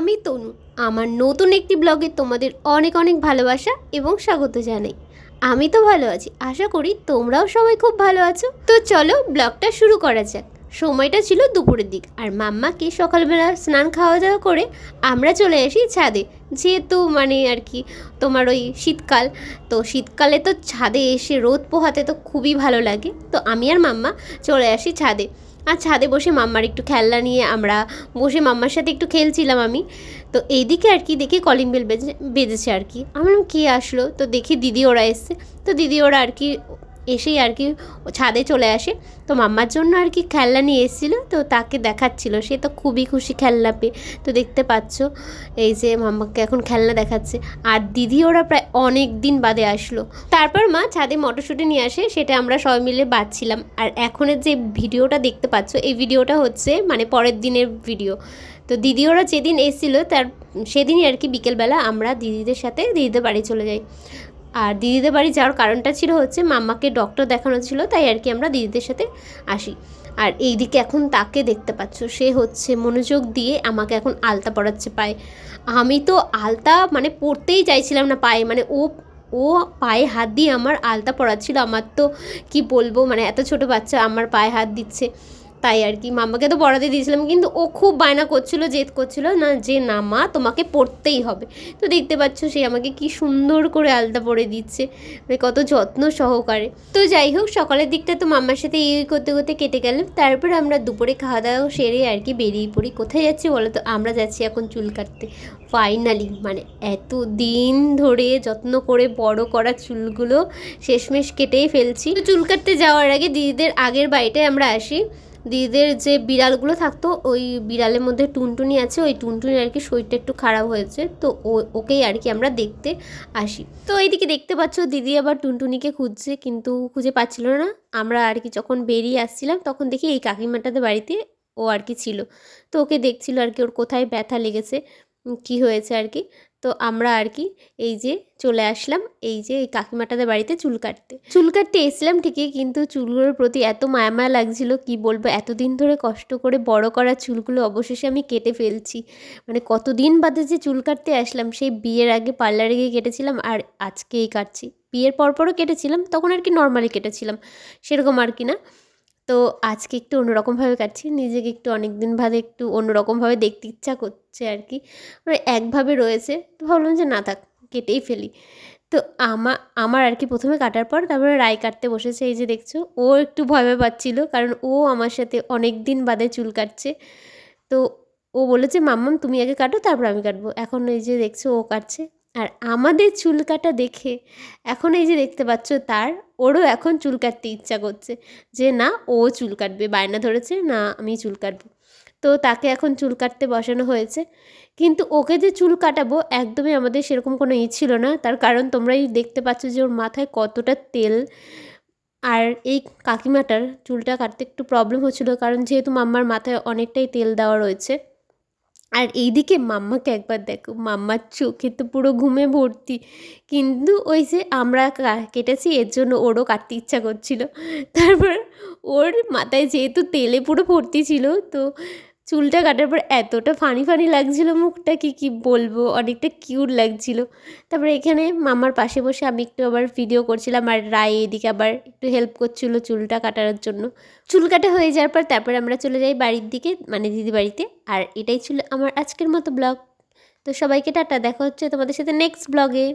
আমি তনু, আমার নতুন একটি ব্লগে তোমাদের অনেক অনেক ভালোবাসা এবং স্বাগত জানাই। আমি তো ভালো আছি, আশা করি তোমরাও সবাই খুব ভালো আছো। তো চলো ব্লগটা শুরু করা যাক। সময়টা ছিল দুপুরের দিক, আর মাম্মাকে সকালবেলা স্নান খাওয়া দাওয়া করে আমরা চলে আসি ছাদে। যেহেতু মানে আর কি তোমার ওই শীতকাল, তো শীতকালে তো ছাদে এসে রোদ পোহাতে তো খুবই ভালো লাগে। তো আমি আর মাম্মা চলে আসি ছাদে। আর ছাদে বসে মাম্মার একটু খেলনা নিয়ে আমরা বসে মাম্মার সাথে একটু খেলছিলাম আমি। তো এইদিকে আর কি দেখি কলিং বেল বেজে, বেজেছে আর কি। আমার কে আসলো? তো দেখি দিদি ওরা এসছে। তো দিদি ওরা আর কি এসেই আর কি ছাদে চলে আসে। তো মাম্মার জন্য আর কি খেলনা নিয়ে এসেছিল, তো তাকে দেখাচ্ছিল। সে তো খুবই খুশি খেলনা পেয়ে। তো দেখতে পাচ্ছ, এই যে মাম্মাকে এখন খেলনা দেখাচ্ছে। আর দিদি ওরা প্রায় অনেক দিন বাদে আসলো। তারপর মা ছাদে মটরশুঁটি নিয়ে আসে, সেটা আমরা সবাই মিলে বাঁচছিলাম। আর এখনের যে ভিডিওটা দেখতে পাচ্ছ, এই ভিডিওটা হচ্ছে মানে পরের দিনের ভিডিও। তো দিদি ওরা যেদিন এসেছিল, তার সেদিনই আর কি বিকেলবেলা আমরা দিদিদের সাথে দিদিদের বাড়ি চলে যাই। আর দিদিদের বাড়ি যাওয়ার কারণটা ছিল হচ্ছে মাম্মাকে ডক্টর দেখানো ছিল, তাই আর কি আমরা দিদিদের সাথে আসি। আর এইদিকে এখন তাকে দেখতে পাচ্ছ, সে হচ্ছে মনোযোগ দিয়ে আমাকে এখন আলতা পড়াচ্ছে পায়ে। আমি তো আলতা মানে পড়তেই চাইছিলাম না পায়ে মানে ও ও পায়ে হাত দিয়ে আমার আলতা পড়াচ্ছিল আমার তো কি বলব মানে এত ছোট বাচ্চা আমার পায়ে হাত দিচ্ছে। তাই আর কি, মাম্মাকে তো পড়াতে দিয়েছিলাম, কিন্তু ও খুব বায়না করছিল, জেদ করছিল, না যে না মা, তোমাকে পড়তেই হবে। তো দেখতে পাচ্ছ সে আমাকে কি সুন্দর করে আলতা পরে দিচ্ছে মানে কত যত্ন সহকারে। তো যাই হোক, সকালের দিকটা তো মাম্মার সাথে এই করতে করতে কেটে গেল। তারপর আমরা দুপুরে খাওয়া দাওয়া সেরে আর কি বেরিয়ে পড়ি। কোথায় যাচ্ছি বলো তো? আমরা যাচ্ছি এখন চুল কাটতে। ফাইনালি মানে এত দিন ধরে যত্ন করে বড় করা চুলগুলো শেষমেশ কেটেই ফেলছি। তো চুল কাটতে যাওয়ার আগে দিদিদের আগের বাড়িটায় আমরা আসি। দিদিদের যে বিড়ালগুলো থাকতো, ওই বিড়ালের মধ্যে টুনটুনি আছে, ওই টুনটুনি আর কি শরীরটা একটু খারাপ হয়েছে, তো ওকেই আর কি আমরা দেখতে আসি। তো এইদিকে দেখতে পাচ্ছ, দিদি আবার টুনটুনিকে খুঁজছে, কিন্তু খুঁজে পাচ্ছিল না। আমরা আর কি যখন বেরিয়ে আসছিলাম, তখন দেখি এই কাকিমাটাদের বাড়িতে ও আর কি ছিল। তো ওকে দেখছিল আর কি, ওর কোথায় ব্যথা লেগেছে কি হয়েছে আর কি। তো আমরা আর কি এই যে চলে আসলাম, এই যে এই কাকিমাটাদের বাড়িতে চুল কাটতে। চুল কাটতে এসলাম ঠিকই, কিন্তু চুলগুলোর প্রতি এত মায়া মায়া লাগছিল, কি বলব, এতদিন ধরে কষ্ট করে বড় করা চুলগুলো অবশেষে আমি কেটে ফেলছি। মানে কতদিন বাদে যে চুল কাটতে আসলাম, সেই বিয়ের আগে পার্লারে গিয়ে কেটেছিলাম আর আজকেই কাটছি। বিয়ের পরপরও কেটেছিলাম, তখন আর কি নর্মালি কেটেছিলাম, সেরকম আর কি না। তো আজকে একটু অন্যরকমভাবে কাটছি। নিজেকে একটু অনেক দিন বাদে একটু অন্যরকমভাবে দেখতে ইচ্ছা করছে আর কি মানে একভাবে রয়েছে। তো ভাবলাম যে না থাক, কেটেই ফেলি। তো আমা, আমার আর কি প্রথমে কাটার পর তারপরে রায় কাটতে বসেছে। এই যে দেখছ, ও একটু ভয় ভয় পাচ্ছিল কারণ ও আমার সাথে অনেক দিন বাদে চুল কাটছে। তো ও বলেছে, মাম্মাম, তুমি আগে কাটো, তারপর আমি কাটবো। এখন এই যে দেখছ, ও কাটছে। আর আমাদের চুল কাটা দেখে এখন এই যে দেখতে পাচ্ছ তার, ওরও এখন চুল কাটতে ইচ্ছা করছে যে না, ও চুল কাটবে, বায়না ধরেছে, না আমি চুল কাটবো। তো তাকে এখন চুল কাটতে বসানো হয়েছে। কিন্তু ওকে যে চুল কাটাবো একদমই আমাদের সেরকম কোনো ই ছিল না। তার কারণ তোমরাই দেখতে পাচ্ছ যে ওর মাথায় কতটা তেল আর এই কাকিমাটার চুলটা কাটতে একটু প্রবলেম হচ্ছিল। কারণ যেহেতু মাম্মার মাথায় অনেকটাই তেল দেওয়া রয়েছে আর এইদিকে মাম্মাকে একবার দেখো, মাম্মার চোখে তো পুরো ঘুমে ভর্তি। কিন্তু ওই যে আমরা কেটেছি, এর জন্য ওরও কাটতে ইচ্ছা করছিল। তারপর ওর মাথায় যেহেতু তেলে পুরো ভর্তি ছিল, তো চুলটা কাটার পর এতটা ফানি ফানি লাগছিল মুখটা কি কি বলব? অনেকটা কিউট লাগছিল। তারপরে এখানে মামার পাশে বসে আমি একটু আবার ভিডিও করছিলাম আর রায় এদিকে আবার একটু হেল্প করছিল চুলটা কাটার জন্য। চুল কাটা হয়ে যাওয়ার পর তারপরে আমরা চলে যাই বাড়ির দিকে মানে দিদি বাড়িতে। আর এটাই ছিল আমার আজকের মতো ব্লগ তো সবাইকে টাটা, দেখা হচ্ছে তোমাদের সাথে নেক্সট ব্লগে